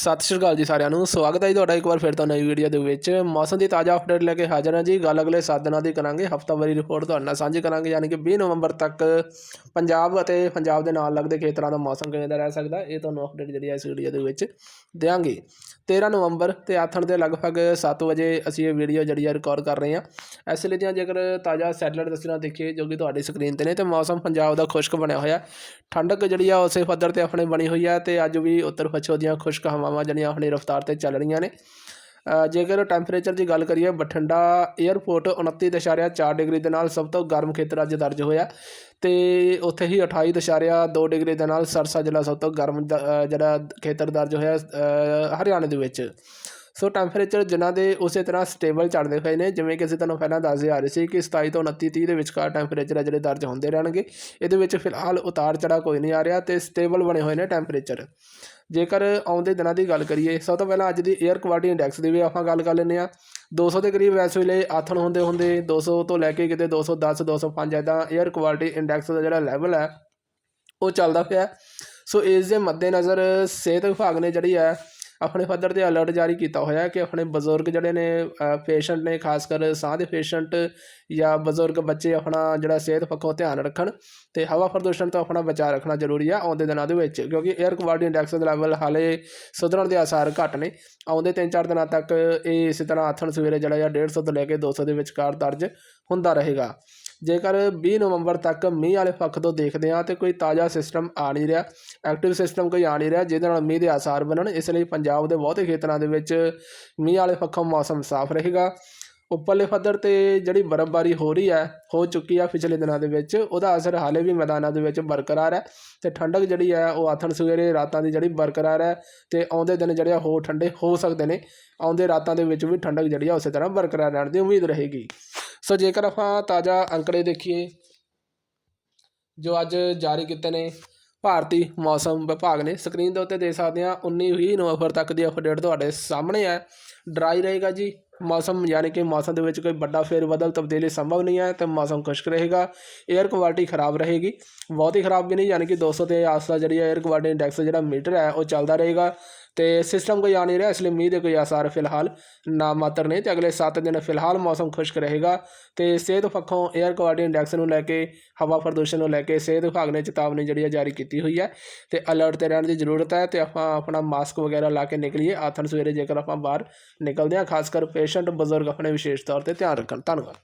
ਸਤਿ ਸ਼੍ਰੀ ਅਕਾਲ ਜੀ ਸਾਰਿਆਂ ਨੂੰ। ਸਵਾਗਤ ਹੈ ਜੀ ਤੁਹਾਡਾ ਇੱਕ ਵਾਰ ਫਿਰ ਤੋਂ ਨਵੀਂ ਵੀਡੀਓ ਦੇ ਵਿੱਚ। ਮੌਸਮ ਦੀ ਤਾਜ਼ਾ ਅਪਡੇਟ ਲੈ ਕੇ ਹਾਜ਼ਰ ਹਾਂ ਜੀ। ਗੱਲ ਅਗਲੇ 7 ਦਿਨਾਂ ਦੀ ਕਰਾਂਗੇ। ਹਫਤਾਵਾਰੀ ਰਿਪੋਰਟ ਤੁਹਾਡੇ ਨਾਲ ਸਾਂਝੀ ਕਰਾਂਗੇ, ਯਾਨੀ ਕਿ 20 ਨਵੰਬਰ ਤੱਕ ਪੰਜਾਬ ਅਤੇ ਪੰਜਾਬ ਦੇ ਨਾਲ ਲੱਗਦੇ ਖੇਤਰਾਂ ਦਾ ਮੌਸਮ ਕਿਵੇਂ ਦਾ ਰਹਿ ਸਕਦਾ, ਇਹ ਤੁਹਾਨੂੰ ਅਪਡੇਟ ਜਿਹੜੀ ਹੈ ਇਸ ਵੀਡੀਓ ਦੇ ਵਿੱਚ ਦਿਆਂਗੇ। 13 ਨਵੰਬਰ ਤੇ ਆਥਣ ਦੇ ਲਗਭਗ 7 ਵਜੇ ਅਸੀਂ ਇਹ ਵੀਡੀਓ ਜਿਹੜੀ ਆ ਰਿਕਾਰਡ ਕਰ ਰਹੇ ਹਾਂ। ਇਸ ਲਈ ਦੀਆਂ ਜੇਕਰ ਤਾਜ਼ਾ ਸੈਟਲਾਈਟ ਤਸਵੀਰਾਂ ਦੇਖੀਏ, ਜੋ ਕਿ ਤੁਹਾਡੀ ਸਕਰੀਨ ਤੇ ਨੇ, ਤੇ ਮੌਸਮ ਪੰਜਾਬ ਦਾ ਖੁਸ਼ਕ ਬਣਿਆ ਹੋਇਆ ਠੰਡਕ ਜਿਹੜੀ ਆ, ਉਸੇ ਪੱਧਰ ਤੇ ਆਪਣੇ ਬਣੀ ਹੋਈ ਹੈ ਤੇ ਅੱਜ ਵੀ ਉੱਤਰ ਪੱਛੋ ਦੀਆਂ ਖੁਸ਼ਕ ਹਵਾਵਾਂ ਜਿਹੜੀਆਂ ਆਪਣੀ ਰਫ਼ਤਾਰ ਤੇ ਚੱਲ ਰਹੀਆਂ ਨੇ। ਜੇਕਰ ਟੈਂਪਰੇਚਰ ਦੀ ਗੱਲ ਕਰੀਏ ਬਠਿੰਡਾ 에ਅਰਪੋਰਟ 29.4 ਡਿਗਰੀ ਦੇ ਨਾਲ ਸਭ ਤੋਂ ਗਰਮ ਖੇਤਰ ਅੱਜ ਦਰਜ ਹੋਇਆ। ਤੇ ਉੱਥੇ ਹੀ 28.2 ਡਿਗਰੀ ਦੇ ਨਾਲ ਸਰਸਾ ਜ਼ਿਲ੍ਹਾ ਸਭ ਤੋਂ ਗਰਮ ਜਿਹੜਾ ਖੇਤਰ ਦਰਜ ਹੋਇਆ ਅ, ਹਰਿਆਣੇ ਦੇ ਵਿੱਚ। ਸੋ ਟੈਂਪਰੇਚਰ ਜਿਨ੍ਹਾਂ ਦੇ ਉਸੇ ਤਰ੍ਹਾਂ ਸਟੇਬਲ ਚੱਲਦੇ ਹੋਏ ਨੇ ਜਿਵੇਂ ਕਿ ਅਸੀਂ ਤੁਹਾਨੂੰ ਪਹਿਲਾਂ ਦੱਸਦੇ ਆ ਰਹੇ ਸੀ ਕਿ 27 ਤੋਂ 29 30 ਦੇ ਵਿਚਕਾਰ ਟੈਂਪਰੇਚਰ ਆ ਜਿਹੜੇ ਦਰਜ ਹੁੰਦੇ ਰਹਿਣਗੇ। ਇਹਦੇ ਵਿੱਚ ਫਿਲਹਾਲ ਉਤਾਰ ਚੜਾ ਕੋਈ ਨਹੀਂ ਆ ਰਿਹਾ ਤੇ ਸਟੇਬਲ ਬਣੇ ਹੋਏ ਨੇ ਟੈਂਪਰੇਚਰ ਜੇਕਰ ਆਉਂਦੇ ਦਿਨਾਂ ਦੀ ਗੱਲ ਕਰੀਏ, ਸਭ ਤੋਂ ਪਹਿਲਾਂ ਅੱਜ ਦੀ 에ਅਰ ਕੁਆਲਿਟੀ ਇੰਡੈਕਸ ਦੀ ਵੀ ਆਪਾਂ ਗੱਲ ਕਰ ਲੈਂਦੇ ਆ 200 ਦੇ ਕਰੀਬ ਇਸ ਵੇਲੇ ਆਥਣ ਹੁੰਦੇ ਹੁੰਦੇ 200 ਤੋਂ ਲੈ ਕੇ ਕਿਤੇ 210 205 ਐਦਾਂ 에ਅਰ ਕੁਆਲਿਟੀ ਇੰਡੈਕਸ ਦਾ ਜਿਹੜਾ ਲੈਵਲ ਹੈ, ਉਹ ਚੱਲਦਾ ਪਿਆ ਸੋ ਇਸ ਦੇ ਮੱਦੇਨਜ਼ਰ ਸਿਹਤ ਵਿਭਾਗ ਨੇ ਜਿਹੜੀ ਹੈ ਆਪਣੇ ਪੱਧਰ ਤੇ ਅਲਰਟ ਜਾਰੀ ਕੀਤਾ ਹੋਇਆ ਹੈ ਕਿ ਆਪਣੇ ਬਜ਼ੁਰਗ ਜਿਹੜੇ ਨੇ ਪੇਸ਼ੈਂਟ ਨੇ ਖਾਸ ਕਰ ਸਾਹ ਦੇ ਪੇਸ਼ੈਂਟ ਜਾਂ ਬਜ਼ੁਰਗ ਬੱਚੇ ਆਪਣਾ ਜਿਹੜਾ ਸਿਹਤ ਪੱਖੋਂ ਧਿਆਨ ਰੱਖਣ ਤੇ ਹਵਾ ਪ੍ਰਦੂਸ਼ਣ ਤੋਂ ਆਪਣਾ ਬਚਾਅ ਰੱਖਣਾ ਜ਼ਰੂਰੀ ਆ ਆਉਂਦੇ ਦਿਨਾਂ ਦੇ ਵਿੱਚ, ਕਿਉਂਕਿ 에ਅਰ ਕੁਆਲਿਟੀ ਇੰਡੈਕਸ ਦਾ ਲੈਵਲ ਹਾਲੇ ਸੁਧਰਨ ਦੇ ਆਸਾਰ ਘੱਟ ਨੇ। ਆਉਂਦੇ 3-4 ਦਿਨਾਂ ਤੱਕ ਇਹ ਇਸੇ ਤਰ੍ਹਾਂ ਆਥਣ ਸਵੇਰੇ ਜਿਹੜਾ ਆ 150 ਤੋਂ ਲੈ ਕੇ 200 ਦੇ ਵਿਚਕਾਰ ਦਰਜ ਹੁੰਦਾ ਰਹੇਗਾ। ਜੇਕਰ 20 ਨਵੰਬਰ ਤੱਕ ਮੀਂਹ ਵਾਲੇ ਪੱਖ ਤੋਂ ਦੇਖਦੇ ਹਾਂ ਤੇ ਕੋਈ ਤਾਜ਼ਾ ਸਿਸਟਮ ਆ ਨਹੀਂ ਰਿਹਾ ਐਕਟਿਵ ਸਿਸਟਮ ਕੋਈ ਆ ਨਹੀਂ ਰਿਹਾ, ਜਿਹਦੇ ਨਾਲ ਮੀਂਹ ਦੇ ਆਸਾਰ ਬਣਨ, ਇਸ ਲਈ ਪੰਜਾਬ ਦੇ ਬਹੁਤੇ ਖੇਤਰਾਂ ਦੇ ਵਿੱਚ ਮੀਂਹ ਵਾਲੇ ਪੱਖੋਂ ਮੌਸਮ ਸਾਫ਼ ਰਹੇਗਾ। ਉੱਪਰਲੇ ਪੱਧਰ ਤੇ ਜਿਹੜੀ ਬਰਫ਼ਬਾਰੀ ਹੋ ਰਹੀ ਹੈ, ਹੋ ਚੁੱਕੀ ਆ ਪਿਛਲੇ ਦਿਨਾਂ ਦੇ ਵਿੱਚ, ਉਹਦਾ ਅਸਰ ਹਾਲੇ ਵੀ ਮੈਦਾਨਾਂ ਦੇ ਵਿੱਚ ਬਰਕਰਾਰ ਹੈ ਤੇ ਠੰਡਕ ਜਿਹੜੀ ਹੈ, ਉਹ ਆਥਣ ਸਵੇਰੇ ਰਾਤਾਂ ਦੀ ਜਿਹੜੀ ਬਰਕਰਾਰ ਹੈ ਤੇ ਆਉਂਦੇ ਦਿਨ ਜਿਹੜੇ ਆ ਹੋਰ ਠੰਡੇ ਹੋ ਸਕਦੇ ਨੇ, ਆਉਂਦੇ ਰਾਤਾਂ ਦੇ ਵਿੱਚ ਵੀ ਠੰਡਕ ਜਿਹੜੀ ਆ, ਉਸੇ ਤਰ੍ਹਾਂ ਬਰਕਰਾਰ ਰਹਿਣ ਦੀ ਉਮੀਦ ਰਹੇਗੀ। ਸੋ ਜੇਕਰ ਆਪਾਂ ਤਾਜ਼ਾ ਅੰਕੜੇ ਦੇਖੀਏ, ਜੋ ਅੱਜ ਜਾਰੀ ਕੀਤੇ ਨੇ, ਭਾਰਤੀ ਮੌਸਮ ਵਿਭਾਗ ਨੇ ਸਕਰੀਨ ਦੇ ਉੱਤੇ ਦੇ ਸਕਦੇ ਹਾਂ 19 20 ਨਵੰਬਰ ਤੱਕ ਦੀ ਅਪਡੇਟ ਤੁਹਾਡੇ ਸਾਹਮਣੇ ਹੈ। ਡਰਾਈ ਰਹੇਗਾ ਜੀ। ਮੌਸਮ ਯਾਨੀ ਕਿ ਮੌਸਮ ਦੇ ਵਿੱਚ ਕੋਈ ਵੱਡਾ ਫੇਰ ਬਦਲ ਤਬਦੀਲੀ ਸੰਭਵ ਨਹੀਂ ਹੈ ਤੇ ਮੌਸਮ ਖੁਸ਼ਕ ਰਹੇਗਾ 에ਅਰ ਕੁਆਲਿਟੀ ਖਰਾਬ ਰਹੇਗੀ। ਬਹੁਤ ਹੀ ਖਰਾਬ ਵੀ ਨਹੀਂ, ਯਾਨੀ ਕਿ 200 ਦੇ ਆਸ-ਪਾਸ ਜਿਹੜੀ 에ਅਰ ਕੁਆਲਿਟੀ ਇੰਡੈਕਸ ਜਿਹੜਾ ਮੀਟਰ ਹੈ, ਉਹ ਚੱਲਦਾ ਰਹੇਗਾ। ਤੇ ਸਿਸਟਮ ਕੋਈ ਆ ਨਹੀਂ ਰਿਹਾ, ਇਸ ਲਈ ਮੀਂਹ ਦੇ ਕੋਈ ਆਸਾਰ ਫਿਲਹਾਲ ਨਾ ਮਾਤਰ ਨੇ ਤੇ ਅਗਲੇ 7 ਦਿਨ ਫਿਲਹਾਲ ਮੌਸਮ ਖੁਸ਼ਕ ਰਹੇਗਾ। ਤੇ ਸਿਹਤ ਪੱਖੋਂ 에ਅਰ ਕੁਆਲਿਟੀ ਇੰਡੈਕਸ ਨੂੰ ਲੈ ਕੇ, ਹਵਾ ਪ੍ਰਦੂਸ਼ਣ ਨੂੰ ਲੈ ਕੇ ਸਿਹਤ ਵਿਭਾਗ ਨੇ ਚੇਤਾਵਨੀ ਜਿਹੜੀ ਆ ਜਾਰੀ ਕੀਤੀ ਹੋਈ ਹੈ। ਤੇ ਅਲਰਟ ਤੇ ਰਹਿਣ ਦੀ ਜ਼ਰੂਰਤ ਹੈ ਤੇ ਆਪਾਂ ਆਪਣਾ ਮਾਸਕ ਵਗੈਰਾ ਲਾ ਕੇ ਨਿਕਲੀਏ। ਆਥਣ ਸਵੇਰੇ ਜੇਕਰ ਆਪਾਂ ਬਾਹਰ ਨਿਕਲਦੇ ਹਾਂ, ਖਾਸ ਕਰ ਪੇਸ਼ੈਂਟ ਬਜ਼ੁਰਗ ਆਪਣੇ ਵਿਸ਼ੇਸ਼ ਤੌਰ ਤੇ ਧਿਆਨ ਰੱਖਣ। ਧੰਨਵਾਦ।